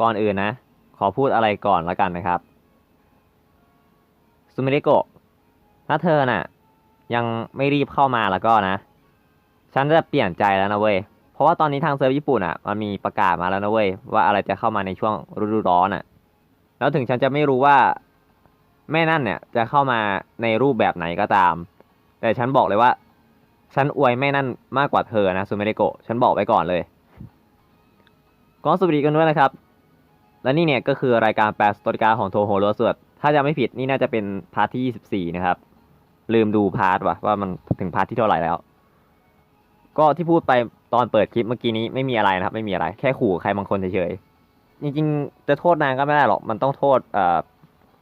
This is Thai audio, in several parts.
ก่อนอื่นนะ ขอพูดอะไรก่อนแล้วกันนะครับซูมิเรโกะถ้าเธอน่ะ ยังไม่รีบเข้ามาแล้วก็นะ ฉันจะเปลี่ยนใจแล้วนะเว้ย เพราะว่าตอนนี้ทางเซิร์ฟญี่ปุ่นอะมันมีประกาศมาแล้วนะเว้ย ว่าอะไรจะเข้ามาในช่วงฤดูร้อนอะ แล้วถึงฉันจะไม่รู้ว่าแม่นั่นเนี่ยจะเข้ามาในรูปแบบไหนก็ตาม แต่ฉันบอกเลยว่า ฉันอวยแม่นั่นมากกว่าเธอนะซูเมเดโกะฉันบอกไว้ก่อนเลยก็สวัสดีกันด้วยนะครับ และนี่เนี่ยก็คือรายการแปลสตอริกาของโทโฮโรสวดถ้าจะไม่ผิดนี่น่าจะเป็นพาร์ทที่ 24 นะครับ ลืมดูพาร์ทว่ะว่ามันถึงพาร์ทที่เท่าไหร่แล้ว ก็ที่พูดไปตอนเปิดคลิปเมื่อกี้นี้ไม่มีอะไรนะครับ ไม่มีอะไร แค่ขู่ใครบางคนเฉยๆ จริงๆ จะโทษนางก็ไม่ได้หรอก มันต้องโทษ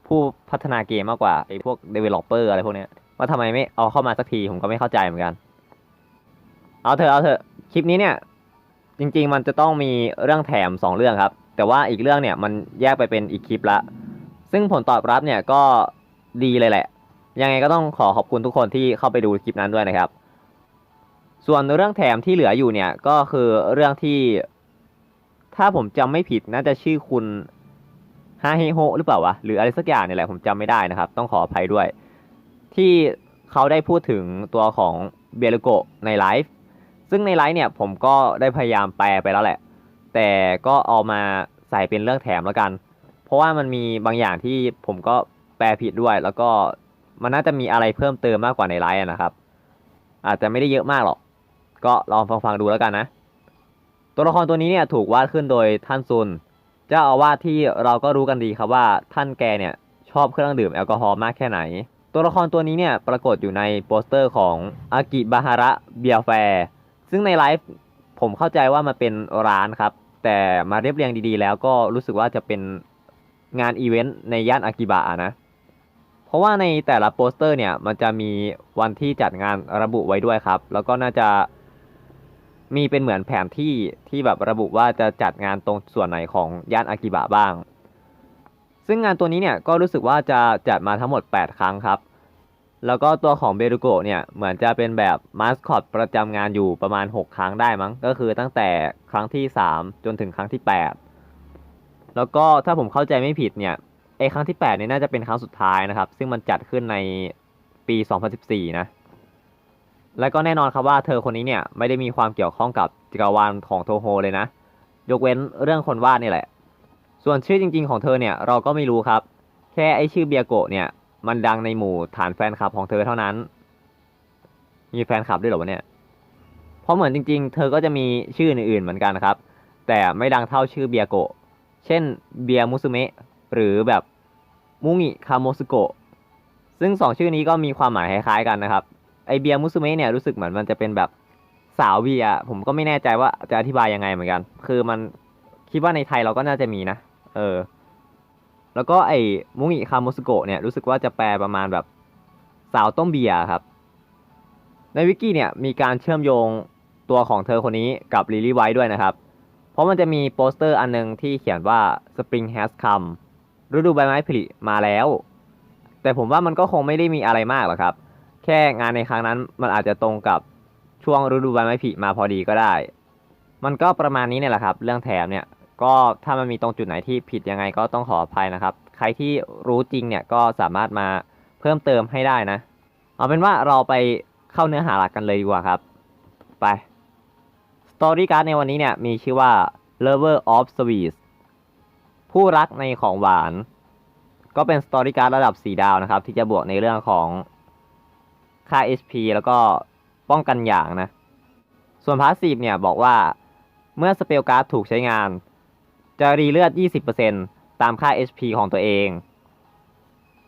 ผู้พัฒนาเกมมากกว่าไอ้พวก developer อะไรพวกเนี้ยว่าทำไมไม่เอาเข้ามาสักทีผมก็ไม่เข้าใจเหมือนกัน เอาเถอะเอาเถอะคลิปนี้เนี่ย จริง ๆ มันจะต้องมีเรื่องแถมสองเรื่องครับ แต่ว่าอีกเรื่องเนี่ยมันแยกไปเป็นอีกคลิปละ ซึ่งผลตอบรับเนี่ยก็ดีเลยแหละ ยังไงก็ต้องขอขอบคุณทุกคนที่เข้าไปดูคลิปนั้นด้วยนะครับ ส่วนเรื่องแถมที่เหลืออยู่เนี่ยก็คือเรื่องที่ ถ้าผมจำไม่ผิดน่าจะชื่อคุณฮาเฮโฮหรือเปล่าวะหรืออะไรสักอย่างเนี่ยแหละผมจำไม่ได้นะครับ ต้องขออภัยด้วย ที่เขาได้พูดถึงตัวของเบลโกในไลฟ์ซึ่งในไลฟ์เนี่ยผมก็ได้พยายามแปลไปแล้วแหละ แต่ก็เอามาใส่เป็นเรื่องแถมแล้วกัน เพราะว่ามันมีบางอย่างที่ผมก็แปลผิดด้วย แล้วก็มันน่าจะมีอะไรเพิ่มเติมมากกว่าในไลฟ์นะครับ อาจจะไม่ได้เยอะมากหรอก ก็ลองฟังๆดูแล้วกันนะ ตัวละครตัวนี้เนี่ยถูกวาดขึ้นโดยท่านซุน เจ้าอาวาสที่เราก็รู้กันดีครับว่าท่านแกเนี่ยชอบเครื่องดื่มแอลกอฮอล์มากแค่ไหน ตัวละครตัวนี้เนี่ยปรากฏอยู่ในโปสเตอร์ของอากิบาฮาระเบียแฟร์ซึ่งในไลฟ์ผมเข้าใจว่ามันเป็นร้านครับ แต่มาเรียบเรียงดีๆ แล้วก็รู้สึกว่าจะเป็นงานอีเวนต์ในย่านอากิบะนะ เพราะว่าในแต่ละโปสเตอร์เนี่ย มันจะมีวันที่จัดงานระบุไว้ด้วยครับ แล้วก็น่าจะมีเป็นเหมือนแผนที่ที่แบบระบุว่าจะจัดงานตรงส่วนไหนของย่านอากิบะบ้าง ซึ่งงานตัวนี้เนี่ยก็รู้สึกว่าจะจัดมาทั้งหมด 8 ครั้งครับ แล้วก็ตัวของเบรุโกะเนี่ยเหมือนจะเป็นแบบมาสคอตประจำงานอยู่ประมาณ 6 ครั้งได้มั้ง ก็คือตั้งแต่ครั้งที่ 3 จนถึงครั้งที่ 8 แล้วก็ถ้าผมเข้าใจไม่ผิดเนี่ยไอครั้งที่8เนี่ยน่าจะเป็นครั้งสุดท้ายนะครับ ซึ่งมันจัดขึ้นในปี 2014 นะ และก็แน่นอนครับว่าเธอคนนี้เนี่ยไม่ได้มีความเกี่ยวข้องกับจักรวาลของโทโฮเลยนะ ยกเว้นเรื่องคนวาดนี่แหละ ส่วนชื่อจริง ๆ ของเธอเนี่ยเราก็ไม่รู้ครับ แค่ไอชื่อเบียโกะเนี่ย มันดังในหมู่ฐานแฟนคลับของเธอเท่านั้น มีแฟนคลับด้วยเหรอวะเนี่ย เพราะเหมือนจริง ๆ เธอก็จะมีชื่ออื่นๆเหมือนกันนะครับ แต่ไม่ดังเท่าชื่อเบียโกะ เช่นเบียมุสุเมะหรือแบบมุงิคาโมสุโกะ ซึ่งสองชื่อนี้ก็มีความหมายคล้ายๆกันนะครับ ไอเบียมุสุเมะเนี่ยรู้สึกเหมือนมันจะเป็นแบบสาวเบียผมก็ไม่แน่ใจว่าจะอธิบายยังไงเหมือนกัน คือมันคิดว่าในไทยเราก็น่าจะมีนะ เออ แล้วก็ไอ้มุงิคาโมสโกะเนี่ยรู้สึกว่าจะแปลประมาณแบบสาวต้มเบียร์ครับ ในวิกิเนี่ยมีการเชื่อมโยงตัวของเธอคนนี้กับลิลี่ไวท์ด้วยนะครับ เพราะมันจะมีโปสเตอร์อันนึงที่เขียนว่า Spring has come ฤดูใบไม้ผลิมาแล้ว แต่ผมว่ามันก็คงไม่ได้มีอะไรมากหรอกครับ แค่งานในครั้งนั้นมันอาจจะตรงกับช่วงฤดูใบไม้ผลิมาพอดีก็ได้ มันก็ประมาณนี้เนี่ยแหละครับ เรื่องแถมเนี่ย ก็ถ้ามันมีตรงจุดไหนที่ผิดยังไงก็ต้องขออภัยนะครับ ใครที่รู้จริงเนี่ยก็สามารถมาเพิ่มเติมให้ได้นะ เอาเป็นว่าเราไปเข้าเนื้อหาหลักกันเลยดีกว่าครับ ไปสตอรี่การ์ดในวันนี้เนี่ยมีชื่อว่า Lover of Sweets ผู้รักในของหวาน ก็เป็นสตอรี่การ์ดระดับ 4 ดาวนะครับ ที่จะบวกในเรื่องของค่า HP แล้วก็ป้องกันอย่างนะ ส่วนพาสซีฟเนี่ยบอกว่าเมื่อสเปลการ์ดถูกใช้งาน จะรีเลือด 20%ตามค่า HP ของตัวเอง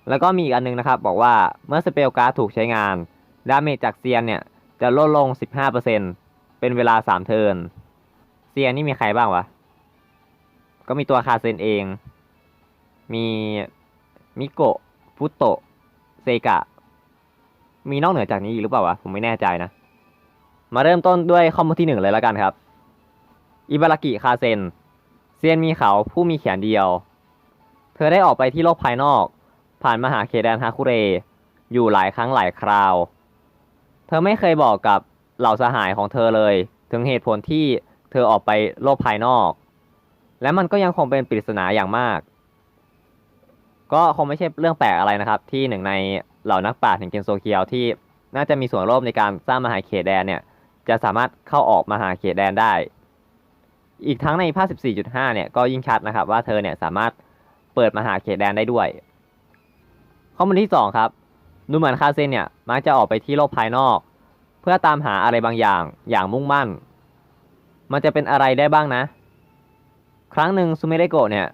แล้วก็มีอีกอันนึงนะครับ บอกว่าเมื่อสเปลการ์ดถูกใช้งาน ดาเมจจากเซียนเนี่ยจะลดลง 15%เป็นเวลา 3 เทิร์น เซียนนี่มีใครบ้างวะ ก็มีตัวคาเซนเอง มีมิโกะฟุโตะ เซกะ มีนอกเหนือจากนี้อีกหรือเปล่าวะ ผมไม่แน่ใจนะ มาเริ่มต้นด้วยข้อมูลที่หนึ่งเลยแล้วกันครับ อิบารากิคาเซน เซียนมีเขาผู้มีแขนเดียว เธอได้ออกไปที่โลกภายนอก ผ่านมหาเขตแดนฮาคุเร อยู่หลายครั้งหลายคราว เธอไม่เคยบอกกับเหล่าสหายของเธอเลย ถึงเหตุผลที่เธอออกไปโลกภายนอก และมันก็ยังคงเป็นปริศนาอย่างมาก ก็คงไม่ใช่เรื่องแปลกอะไรนะครับ ที่หนึ่งในเหล่านักปราชญ์แห่งเกนโซเคียวที่น่าจะมีส่วนร่วมในการสร้างมหาเขตแดนเนี่ยจะสามารถเข้าออกมหาเขตแดนได้ อีกทั้งในภาค 14.5 เนี่ยก็ยิ่งชัดนะครับว่าเธอเนี่ยสามารถเปิดมหาเขตแดนได้ด้วย ข้อมูลที่ 2 ครับดูเหมือนคาเซนเนี่ยมักจะออกไปที่โลกภายนอก เพื่อตามหาอะไรบางอย่างอย่างมุ่งมั่น มันจะเป็นอะไรได้บ้างนะ ครั้งหนึ่งซูเมเดโกะเนี่ย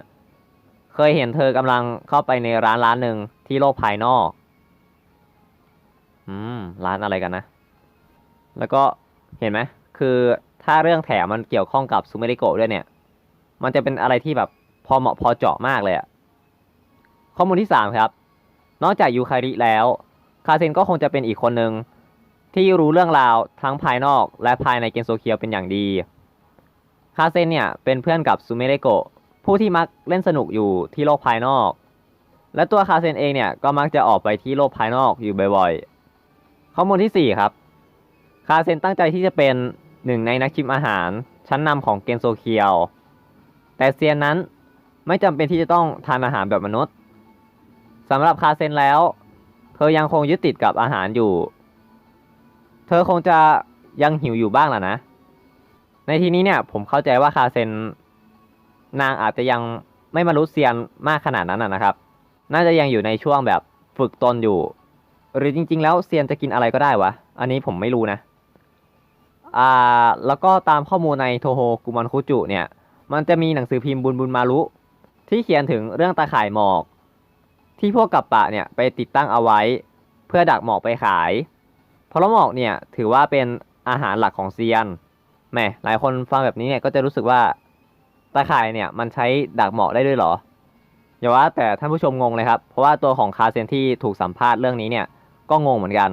เคยเห็นเธอกำลังเข้าไปในร้านร้านหนึ่งที่โลกภายนอก อืม ร้านอะไรกันนะ แล้วก็เห็นไหม คือ ถ้าเรื่องแถมมันเกี่ยวข้องกับซูเมริโกด้วยเนี่ย มันจะเป็นอะไรที่แบบพอเหมาะพอเจาะมากเลยอะข้อมูลที่ 3 ครับ นอกจากยูคาริแล้ว คาเซนก็คงจะเป็นอีกคนหนึ่งที่รู้เรื่องราวทั้งภายนอกและภายในเกนโซเคียวเป็นอย่างดี คาเซนเนี่ยเป็นเพื่อนกับซูเมเรโกะผู้ที่มักเล่นสนุกอยู่ที่โลกภายนอก และตัวคาเซนเองเนี่ยก็มักจะออกไปที่โลกภายนอกอยู่บ่อยๆ ข้อมูลที่ 4 ครับ คาเซนตั้งใจที่จะเป็น หนึ่งในนักชิมอาหารชั้นนำของเกนโซเคียว แต่เซียนนั้นไม่จำเป็นที่จะต้องทานอาหารแบบมนุษย์สำหรับคาเซนแล้ว เธอยังคงยึดติดกับอาหารอยู่ เธอคงจะยังหิวอยู่บ้างล่ะนะ ในที่นี้เนี่ยผมเข้าใจว่าคาเซนนางอาจจะยังไม่บรรลุเซียนมากขนาดนั้นนะครับ น่าจะยังอยู่ในช่วงแบบฝึกตนอยู่ หรือจริง ๆ แล้วเซียนจะกินอะไรก็ได้วะ อันนี้ผมไม่รู้นะ อ่าแล้วก็ตามข้อมูลในโทโฮกุมอนคุจุเนี่ย มันจะมีหนังสือพิมพ์บุญบุญมารุที่เขียนถึงเรื่องตาข่ายหมอก ที่พวกกับปะเนี่ยไปติดตั้งเอาไว้ เพื่อดักหมอกไปขาย เพราะหมอกเนี่ยถือว่าเป็นอาหารหลักของเซียนแหมหลายคนฟังแบบนี้เนี่ยก็จะรู้สึกว่าตาข่ายเนี่ยมันใช้ดักหมอกได้ด้วยเหรออย่าว่าแต่ท่านผู้ชมงงเลยครับ เพราะว่าตัวของคาเซนที่ถูกสัมภาษณ์เรื่องนี้เนี่ยก็งงเหมือนกัน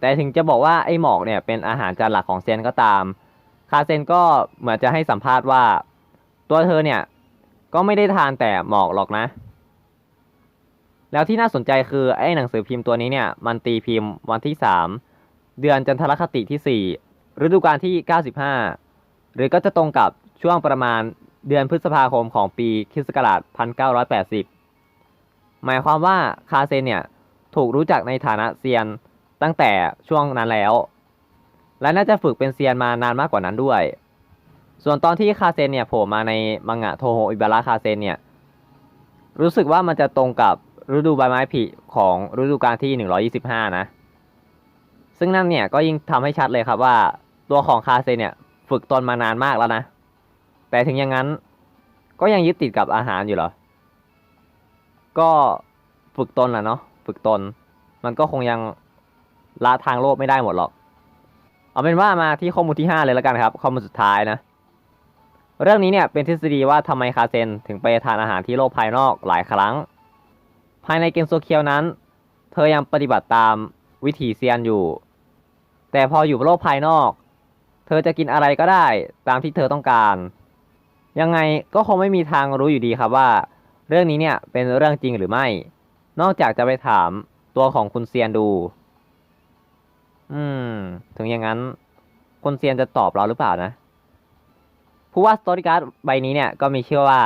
แต่ถึงจะบอกว่าไอ้หมอกเนี่ยเป็นอาหารจานหลักของเซนก็ตาม คาเซนก็เหมือนจะให้สัมภาษณ์ว่า ตัวเธอเนี่ยก็ไม่ได้ทานแต่หมอกหรอกนะ แล้วที่น่าสนใจคือไอ้หนังสือพิมพ์ตัวนี้เนี่ยมันตีพิมพ์วันที่ 3 เดือนจันทรคติที่ 4 ฤดูกาลที่ 95 หรือก็จะตรงกับช่วงประมาณเดือนพฤษภาคมของปีคริสต์ศักราช1980 หมายความว่าคาเซนเนี่ยถูกรู้จักในฐานะเซียน ตั้งแต่ช่วงนั้นแล้ว และน่าจะฝึกเป็นเซียนมานานมากกว่านั้นด้วย ส่วนตอนที่คาเซนเนี่ยโผล่มาในมังงะโทโฮอิบาระคาเซนเนี่ยรู้สึกว่ามันจะตรงกับฤดูใบไม้ผลิของฤดูกาลที่ 125 นะ ซึ่งนั่นเนี่ยก็ยิ่งทำให้ชัดเลยครับว่าตัวของคาเซนเนี่ยฝึกตนมานานมากแล้วนะ แต่ถึงอย่างนั้นก็ยังยึดติดกับอาหารอยู่เหรอ ก็ฝึกตนแหละเนาะ ฝึกตน มันก็คงยัง ละทางโลกไม่ได้หมดหรอก เอาเป็นว่ามาที่ข้อมูลที่ 5 เลยแล้วกันครับ ข้อมูลสุดท้ายนะ เรื่องนี้เนี่ยเป็นทฤษฎีว่าทำไมคาเซนถึงไปทานอาหารที่โลกภายนอกหลายครั้ง ภายในเกนโซเคียวนั้น เธอยังปฏิบัติตามวิถีเซียนอยู่ แต่พออยู่โลกภายนอก เธอจะกินอะไรก็ได้ตามที่เธอต้องการ ยังไงก็คงไม่มีทางรู้อยู่ดีครับว่า เรื่องนี้เนี่ยเป็นเรื่องจริงหรือไม่ นอกจากจะไปถามตัวของคุณเซียนดู อืม ถึงอย่างนั้นคุณเซียนจะตอบเราหรือเปล่านะ ผู้ว่าสตอริการ์ดใบนี้เนี่ย ก็มีชื่อว่า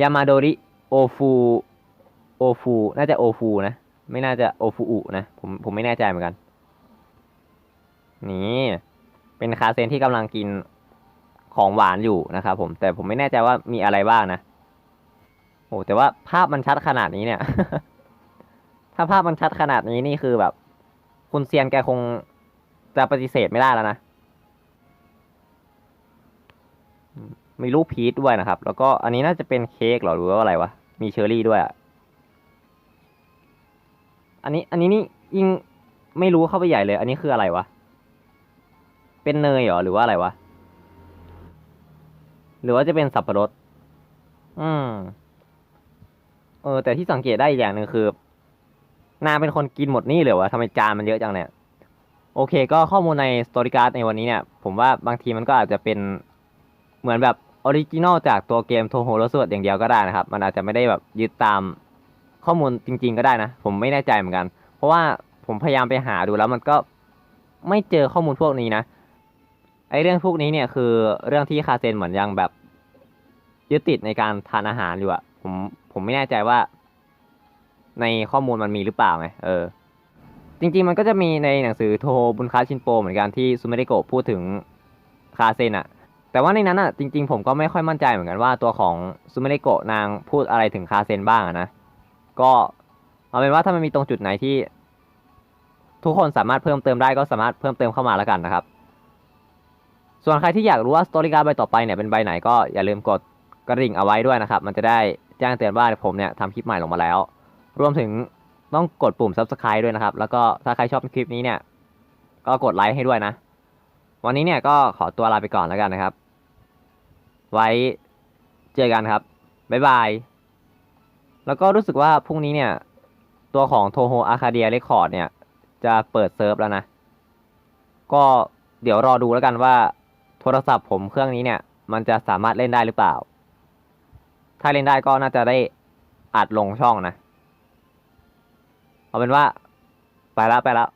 ยามาโดริโอฟูโอฟูน่าจะโอฟูนะ ไม่น่าจะโอฟูอุนะ ผมผมไม่แน่ใจเหมือนกัน นี่ เป็นคาเซนที่กำลังกินของหวานอยู่นะครับผม แต่ผมไม่แน่ใจว่ามีอะไรบ้างนะโอ้แต่ว่าภาพมันชัดขนาดนี้เนี่ย ถ้าภาพมันชัดขนาดนี้นี่คือแบบ คุณเซียนแกคง จะปฏิเสธไม่ได้แล้วนะ มีรูปพีชด้วยนะครับ แล้วก็อันนี้น่าจะเป็นเค้กหรอหรือว่าอะไรวะ มีเชอร์รี่ด้วยอะอันนี้อันนี้นี่ยิ่งไม่รู้เข้าไปใหญ่เลย อันนี้คืออะไรวะ เป็นเนยเหรอหรือว่าอะไรวะ หรือว่าจะเป็นสับปะรด อืม เออ แต่ที่สังเกตได้อีกอย่างหนึ่งคือ นาเป็นคนกินหมดนี่เลยวะทำไมจานมันเยอะจังเนี่ย โอเค ก็ข้อมูลในสตอรี่การ์ดในวันนี้เนี่ย ผมว่าบางทีมันก็อาจจะเป็นเหมือนแบบออริจินอลจากตัวเกมโทโฮโรสวดอย่างเดียวก็ได้นะครับ มันอาจจะไม่ได้แบบยึดตามข้อมูลจริง ๆ ก็ได้นะ ผมไม่แน่ใจเหมือนกัน เพราะว่าผมพยายามไปหาดูแล้วมันก็ไม่เจอข้อมูลพวกนี้นะไอเรื่องพวกนี้เนี่ยคือเรื่องที่คาเซนเหมือนยังแบบยึดติดในการทานอาหารอยู่อะผมผมไม่แน่ใจว่า ในข้อมูลมันมีหรือเปล่าไงเออ จริงๆมันก็จะมีในหนังสือโทบุนคาชินโปเหมือนกันที่ซูเมเดโกะพูดถึงคาเซนอะแต่ว่าในนั้นอะจริง ๆ ผมก็ไม่ค่อยมั่นใจเหมือนกันว่าตัวของซูเมเดโกะนางพูดอะไรถึงคาเซนบ้างอะนะก็เอาเป็นว่าถ้ามันมีตรงจุดไหนที่ ทุกคนสามารถเพิ่มเติมได้ก็สามารถเพิ่มเติมเข้ามาแล้วกันนะครับ ส่วนใครที่อยากรู้ว่าสตอรี่การ์ดใบต่อไปเนี่ยเป็นใบไหนก็อย่าลืมกดกระดิ่งเอาไว้ด้วยนะครับ มันจะได้แจ้งเตือนว่าผมเนี่ยทำคลิปใหม่ลงมาแล้ว รวมถึง ต้องกดปุ่ม subscribe ด้วยนะครับ แล้วก็ถ้าใครชอบคลิปนี้เนี่ย ก็กดไลค์ให้ด้วยนะ วันนี้เนี่ยก็ขอตัวลาไปก่อนแล้วกันนะครับ ไว้เจอกันครับ บ๊ายบาย แล้วก็รู้สึกว่าพรุ่งนี้เนี่ย ตัวของโทโฮอาคาเดียเรคคอร์ดเนี่ย จะเปิดเซิร์ฟแล้วนะ ก็เดี๋ยวรอดูแล้วกันว่า โทรศัพท์ผมเครื่องนี้เนี่ย มันจะสามารถเล่นได้หรือเปล่า ถ้าเล่นได้ก็น่าจะได้อัดลงช่องนะ เอาเป็นว่า ไปแล้วไปแล้ว